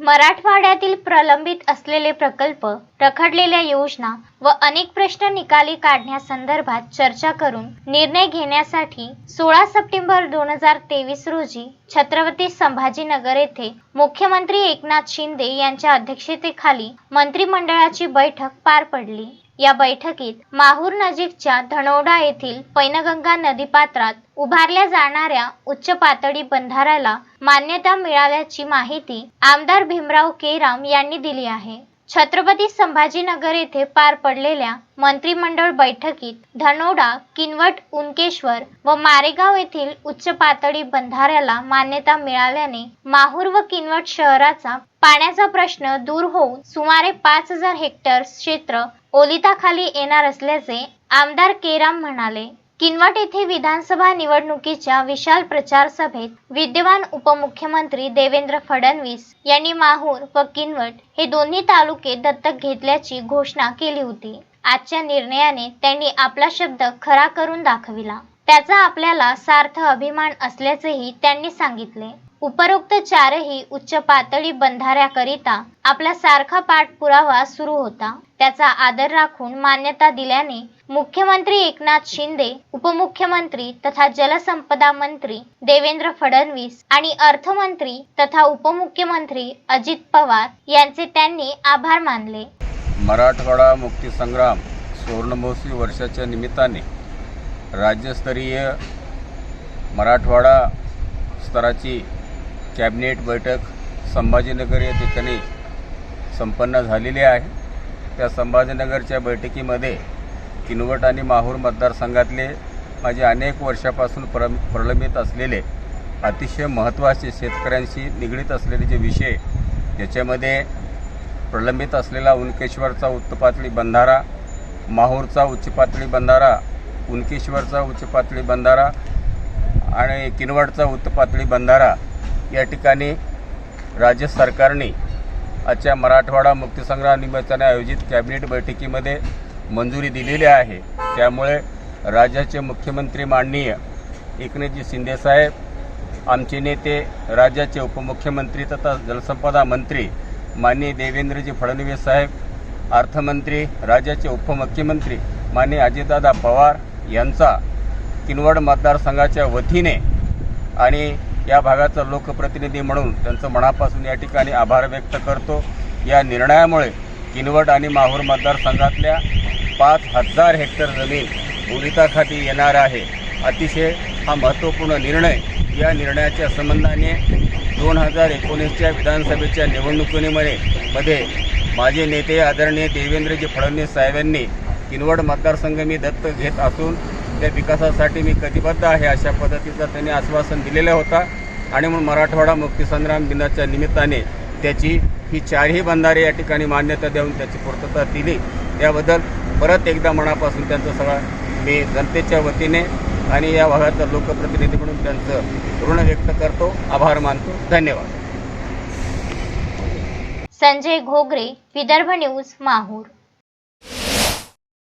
मराठवाड्यातील प्रलंबित असलेले प्रकल्प रखडलेल्या योजना व अनेक प्रश्न निकाली काढण्यासंदर्भात चर्चा करून निर्णय घेण्यासाठी सोळा सप्टेंबर दोन हजार तेवीस रोजी छत्रपती संभाजीनगर येथे मुख्यमंत्री एकनाथ शिंदे यांच्या अध्यक्षतेखाली मंत्रिमंडळाची बैठक पार पडली. या बैठकीत माहूर नजीकच्या धनोडा येथील पैनगंगा नदीपात्रात उभारल्या जाणाऱ्या उच्च पातळी बंधाऱ्याला मान्यता मिळाल्याची माहिती आमदार भीमराव केराम यांनी दिली आहे. छत्रपती संभाजीनगर येथे पार पडलेल्या मंत्रिमंडळ बैठकीत धनोडा किनवट उनकेश्वर व मारेगाव येथील उच्च पातळी बंधाऱ्याला मान्यता मिळाल्याने माहूर व किनवट शहराचा पाण्याचा प्रश्न दूर होऊन सुमारे पाच हजार हेक्टर क्षेत्र ओलिताखाली येणार असल्याचे आमदार केराम म्हणाले किनवट येथे विधानसभा निवडणुकीच्या विशाल प्रचार सभेत विद्यमान उपमुख्यमंत्री देवेंद्र फडणवीस यांनी माहूर व किनवट हे दोन्ही तालुके दत्तक घेतल्याची घोषणा केली होती. आजच्या निर्णयाने त्यांनी आपला शब्द खरा करून दाखविला. त्याचा आपल्याला सार्थ अभिमान असल्याचेही त्यांनी सांगितले. उपरोक्त चारही उच्च पातळी बंधाऱ्याकरिता आपला सारखा पाठपुरावा सुरू होता. त्याचा आदर राखून मान्यता दिल्याने मुख्यमंत्री एकनाथ शिंदे उपमुख्यमंत्री तथा जलसंपदा मंत्री देवेंद्र फडणवीस आणि अर्थमंत्री तथा उपमुख्यमंत्री अजित पवार यांचे त्यांनी आभार मानले. मराठवाडा मुक्तीसंग्राम सुवर्णमहोत्सवी वर्षाच्या निमित्ताने राज्यस्तरीय मराठवाडा स्तराची कॅबिनेट बैठक संभाजीनगर या ठिकाणी संपन्न झालेली आहे. त्या संभाजीनगरच्या बैठकीमध्ये किनवट आणि माहूर मतदारसंघातले माझे अनेक वर्षापासून प्र प्रलंबित असलेले अतिशय महत्त्वाचे शेतकऱ्यांशी निगडीत असलेले जे विषय याच्यामध्ये प्रलंबित असलेला उनकेश्वरचा उच्च पातळी बंधारा माहूरचा उच्च पातळी बंधारा उनकेश्वरचा उच्च पातळी बंधारा आणि किनवटचा उच्च पातळी बंधारा या ठिकाणी राज्य सरकारने आजच्या मराठवाडा मुक्तीसंग्राम निमित्ताने आयोजित कॅबिनेट बैठकीमध्ये मंजुरी दिलेली आहे. त्यामुळे राज्याचे मुख्यमंत्री माननीय एकनाथजी शिंदेसाहेब आमचे नेते राज्याचे उपमुख्यमंत्री तथा जलसंपदा मंत्री माननीय देवेंद्रजी फडणवीस साहेब अर्थमंत्री राज्याचे उपमुख्यमंत्री माननीय अजितदादा पवार यांचा किनवड मतदारसंघाच्या वतीने आणि या भागाचा लोकप्रतिनिधी म्हणून त्यांचं मनापासून या ठिकाणी आभार व्यक्त करतो. या निर्णयामुळे किनवट आणि माहूर मतदारसंघातल्या पाच हजार हेक्टर जमीन ओलिताखाली येणार आहे. अतिशय हा महत्त्वपूर्ण निर्णय या निर्णयाच्या संबंधाने दोन हजार एकोणीसच्या विधानसभेच्या निवडणुकीमध्ये मध्ये माझे नेते आदरणीय देवेंद्रजी फडणवीस साहेबांनी किनवट मतदारसंघ मी दत्त घेत असून त्या विकासासाठी मी कटिबद्ध आहे अशा पद्धतीचं त्यांनी आश्वासन दिलेलं होता. आणि म्हणून मराठवाडा मुक्तीसंग्राम दिनाच्या निमित्ताने त्याची ही चारही बंधारे या ठिकाणी मान्यता देऊन त्याची पूर्तता दिली त्याबद्दल परत एकदा मनापासून त्यांचं सगळं मी जनतेच्या वतीने आणि या भागाचा लोकप्रतिनिधी म्हणून त्यांचं ऋण व्यक्त करतो. आभार मानतो. धन्यवाद. संजय घोगरे विदर्भ न्यूज माहूर.